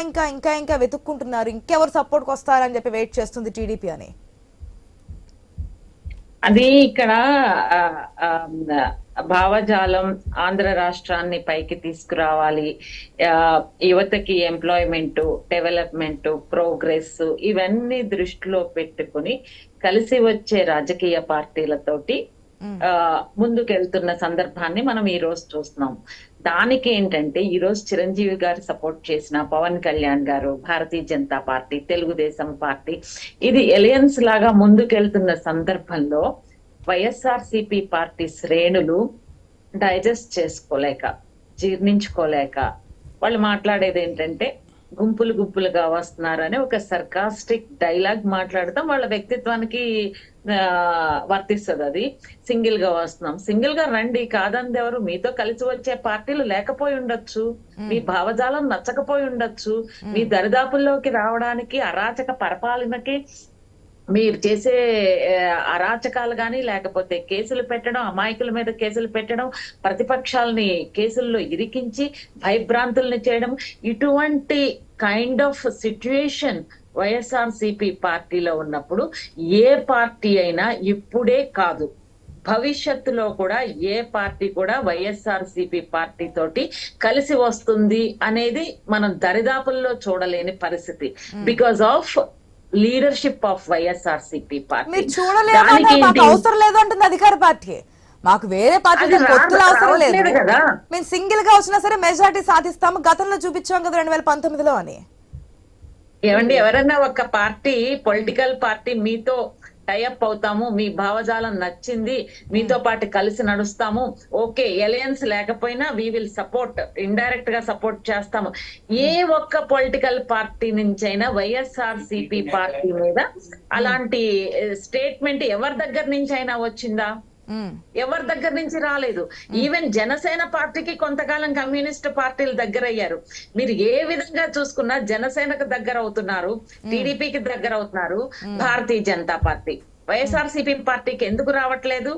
ఇంకా ఇంకా ఇంకా వెతుక్కుంటున్నారు. ఇంకెవరు సపోర్ట్కి వస్తారని చెప్పి వెయిట్ చేస్తుంది టీడీపీ అని. అది ఇక్కడ ఆ, భావజాలం ఆంధ్ర రాష్ట్రాన్ని పైకి తీసుకురావాలి. యువతకి ఎంప్లాయ్మెంట్ డెవలప్మెంట్ ప్రోగ్రెస్ ఇవన్నీ దృష్టిలో పెట్టుకుని కలిసి వచ్చే రాజకీయ పార్టీలతోటి ముందుకెళ్తున్న సందర్భాన్ని మనం ఈ రోజు చూస్తున్నాం. దానికి ఏంటంటే ఈ రోజు చిరంజీవి గారు సపోర్ట్ చేసిన పవన్ కళ్యాణ్ గారు భారతీయ జనతా పార్టీ తెలుగుదేశం పార్టీ ఇది ఎలియన్స్ లాగా ముందుకెళ్తున్న సందర్భంలో వైఎస్ఆర్సిపి పార్టీ శ్రేణులు డైజెస్ట్ చేసుకోలేక జీర్ణించుకోలేక వాళ్ళు మాట్లాడేది ఏంటంటే గుంపులు గుంపులుగా వస్తున్నారని ఒక సర్కాస్టిక్ డైలాగ్ మాట్లాడతాం. వాళ్ళ వ్యక్తిత్వానికి వర్తిస్తుంది అది. సింగిల్గా వస్తున్నాం. సింగిల్గా రండి. కాదంది ఎవరు? మీతో కలిసి వచ్చే పార్టీలు లేకపోయి ఉండొచ్చు. మీ భావజాలం నచ్చకపోయి ఉండొచ్చు. మీ దరిదాపుల్లోకి రావడానికి అరాచక పరిపాలనకి మీరు చేసే అరాచకాలు కానీ లేకపోతే కేసులు పెట్టడం అమాయకుల మీద కేసులు పెట్టడం ప్రతిపక్షాలని కేసుల్లో ఇరికించి భయభ్రాంతుల్ని చేయడం ఇటువంటి కైండ్ ఆఫ్ సిచ్యుయేషన్ వైఎస్ఆర్సిపి పార్టీలో ఉన్నప్పుడు ఏ పార్టీ అయినా ఇప్పుడే కాదు. భవిష్యత్తులో కూడా ఏ పార్టీ కూడా వైఎస్ఆర్సిపి పార్టీ తోటి కలిసి వస్తుంది అనేది మనం దరిదాపుల్లో చూడలేని పరిస్థితి. Because of leadership of YSRCP party మీరు చూడలేదు? అవసరం లేదు అంటుంది అధికార పార్టీ. మాకు వేరే పార్టీ పొత్తులు అవసరం లేదు. కదా. మేము సింగిల్గా వచ్చినా సరే మెజారిటీ సాధిస్తాము. గతంలో చూపించాం కదా రెండు వేల పంతొమ్మిదిలో అని. ఏమండి ఎవరన్నా ఒక పార్టీ పొలిటికల్ పార్టీ మీతో టైఅప్ అవుతాము మీ భావజాలం నచ్చింది మీతో పాటు కలిసి నడుస్తాము. ఓకే ఎలయన్స్ లేకపోయినా వీ విల్ సపోర్ట్ ఇండైరెక్ట్గా సపోర్ట్ చేస్తాము. ఏ ఒక్క పొలిటికల్ పార్టీ నుంచైనా వైఎస్ఆర్ సిపి పార్టీ మీద అలాంటి స్టేట్మెంట్ ఎవరి దగ్గర నుంచి అయినా వచ్చిందా? ఎవరి దగ్గర నుంచి రాలేదు. ఈవెన్ జనసేన పార్టీకి కొంతకాలం కమ్యూనిస్ట్ పార్టీలు దగ్గర అయ్యారు మీరు ఏ విధంగా చూసుకున్నా జనసేనకు దగ్గర అవుతున్నారు టీడీపీకి దగ్గర అవుతున్నారు భారతీయ జనతా పార్టీ. వైఎస్ఆర్సీపీ పార్టీకి ఎందుకు రావట్లేదు?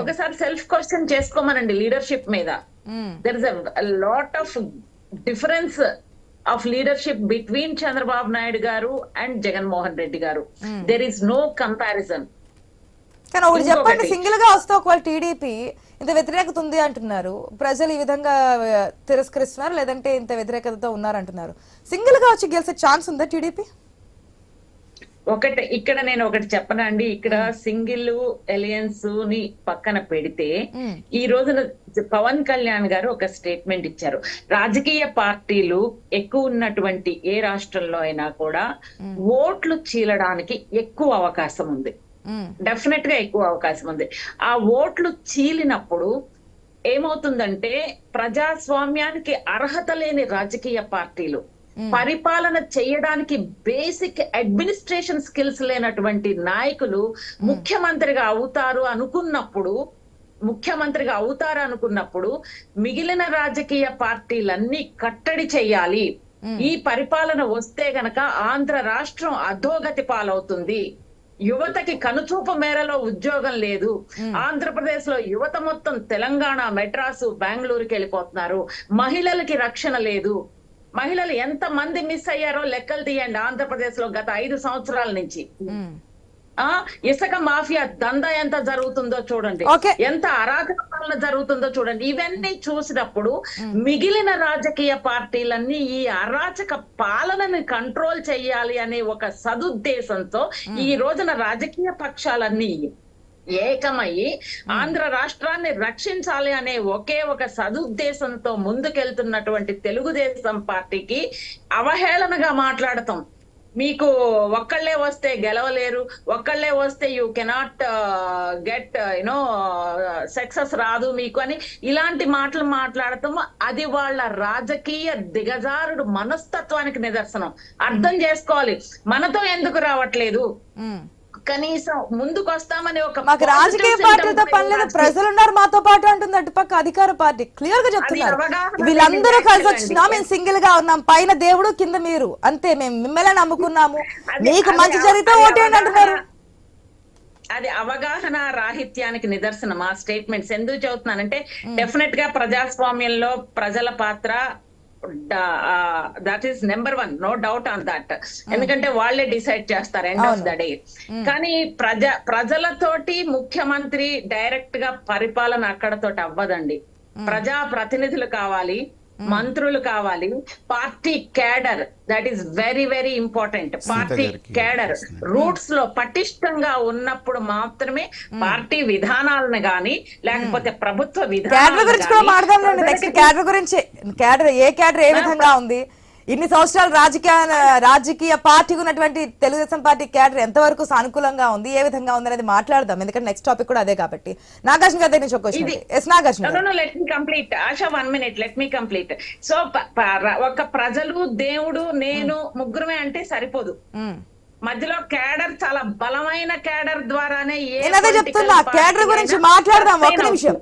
ఒకసారి సెల్ఫ్ క్వశ్చన్ చేసుకోమనండి లీడర్షిప్ మీద. There is a lot of difference of leadership between Chandrababu Naidu garu and Jaganmohan Reddy గారు. దెర్ ఇస్ నో కంపారిజన్ కానీ ఒకటి చెప్పండి. సింగిల్గా వస్తే ఒకవేళ టీడీపీ ఇంత వ్యతిరేకత ఉంది అంటున్నారు ప్రజలు ఈ విధంగా తిరస్కరిస్తున్నారు లేదంటే ఇంత వ్యతిరేకతతో ఉన్నారంటున్నారు. సింగిల్గా వచ్చి గెలిచే ఛాన్స్ ఉందా టీడీపీ? ఒకటి ఇక్కడ నేను ఒకటి చెప్పనండి ఇక్కడ సింగిల్ ఎలియన్స్ని పక్కన పెడితే. ఈ రోజున పవన్ కళ్యాణ్ గారు ఒక స్టేట్మెంట్ ఇచ్చారు. రాజకీయ పార్టీలు ఎక్కువ ఉన్నటువంటి ఏ రాష్ట్రంలో అయినా కూడా ఓట్లు చీలడానికి ఎక్కువ అవకాశం ఉంది. డెఫినెట్గా ఎక్కువ అవకాశం ఉంది. ఆ ఓట్లు చీలినప్పుడు ఏమవుతుందంటే ప్రజాస్వామ్యానికి అర్హత లేని రాజకీయ పార్టీలు పరిపాలన చేయడానికి బేసిక్ అడ్మినిస్ట్రేషన్ స్కిల్స్ లేనటువంటి నాయకులు ముఖ్యమంత్రిగా అవుతారు అనుకున్నప్పుడు ముఖ్యమంత్రిగా అవుతారు అనుకున్నప్పుడు మిగిలిన రాజకీయ పార్టీలన్నీ కట్టడి చేయాలి. ఈ పరిపాలన వస్తే గనక ఆంధ్ర రాష్ట్రం అధోగతి పాలవుతుంది. యువతకి కనుచూపు మేరలో ఉద్యోగం లేదు. ఆంధ్రప్రదేశ్లో యువత మొత్తం తెలంగాణ మెడ్రాసు బెంగళూరుకి వెళ్ళిపోతున్నారు. మహిళలకి రక్షణ లేదు. మహిళలు ఎంత మంది మిస్ అయ్యారో లెక్కలు తీయండి ఆంధ్రప్రదేశ్లో గత ఐదు సంవత్సరాల నుంచి. ఇసుక మాఫియా దందా ఎంత జరుగుతుందో చూడండి. ఎంత అరాచక పాలన జరుగుతుందో చూడండి. ఇవన్నీ చూసినప్పుడు మిగిలిన రాజకీయ పార్టీలన్నీ ఈ అరాచక పాలనని కంట్రోల్ చేయాలి అనే ఒక సదుద్దేశంతో ఈ రోజున రాజకీయ పక్షాలన్నీ ఏకమయ్యి ఆంధ్ర రాష్ట్రాన్ని రక్షించాలి అనే ఒకే ఒక సదుద్దేశంతో ముందుకెళ్తున్నటువంటి తెలుగుదేశం పార్టీకి అవహేళనగా మాట్లాడతాం. మీకు ఒక్కళ్ళే వస్తే గెలవలేరు ఒక్కళ్ళే వస్తే you cannot get you know success రాదు మీకు అని ఇలాంటి మాటలు మాట్లాడటం అది వాళ్ళ రాజకీయ దిగజారుడు మనస్తత్వానికి నిదర్శనం. అర్థం చేసుకోవాలి. మనతో ఎందుకు రావట్లేదు? కనీసం ముందుకు వస్తామని ఒక మాకు రాజకీయ పార్టీలతో symptom పని లేదు ప్రజలు ఉన్నారు మాతో పాటు అంటుంది అటుపక్క అధికార పార్టీ. క్లియర్గా చెప్తున్నారు. వీళ్ళందరూ కలిసి. వచ్చినా మేము సింగిల్గా ఉన్నాం. పైన దేవుడు కింద మీరు. అంతే మేము మిమ్మల్ని నమ్ముకున్నాము. మీకు మంచి జరిగితే ఓటేయండి అంటున్నారు. అది అవగాహన రాహిత్యానికి నిదర్శనం ఆ స్టేట్మెంట్స్ ఎందుకు చదువుతున్నానంటే డెఫినెట్గా ప్రజాస్వామ్యంలో ప్రజల పాత్ర that is number one no doubt on that ఎందుకంటే వాళ్ళే డిసైడ్ చేస్తారు ఎండ్ ఆఫ్ ద డే కానీ ప్రజ ప్రజలతోటి ముఖ్యమంత్రి డైరెక్ట్గా పరిపాలన అక్కడతోటి అవ్వదండి. ప్రజా ప్రతినిధులు కావాలి. మంత్రులు కావాలి. Party cadre that is very very important party cadre. రూట్స్లో పటిష్టంగా ఉన్నప్పుడు మాత్రమే పార్టీ విధానాలను గాని లేకపోతే ప్రభుత్వ క్యాడర్ గురించి కూడా మాట్లాడదాం గురించి క్యాడర్ ఏ క్యాడర్ ఏ విధంగా ఉంది? ఇన్ని సంవత్సరాలు రాజకీయ రాజకీయ పార్టీ ఉన్నటువంటి తెలుగుదేశం పార్టీ క్యాడర్ ఎంతవరకు సానుకూలంగా ఉంది ఏ విధంగా ఉంది అనేది మాట్లాడదాం. ఎందుకంటే నెక్స్ట్ టాపిక్ కూడా అదే కాబట్టి. నాగార్జున గారి దగ్గర నుంచి ఒక question yes Nagarjuna let me complete ASHA one minute let me complete so ఒక ప్రజలు దేవుడు నేను ముగ్గురమే అంటే సరిపోదు. మ్మ్. మధ్యలో క్యాడర్ చాలా బలమైన క్యాడర్ ద్వారానే ఏ నేను అదే political చెప్తున్నా క్యాడర్ గురించి మాట్లాడదాం sustain నిమిషం.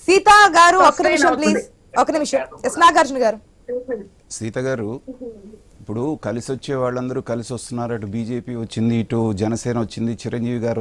సీతా గారు Sustain నిమిషం ప్లీజ్. ఒక నిమిషం. ఎస్ నాగార్జున గారు. సీత గారు ఇప్పుడు కలిసి వచ్చే వాళ్ళందరూ కలిసి వస్తున్నారు అటు బీజేపీ వచ్చింది ఇటు జనసేన వచ్చింది చిరంజీవి గారు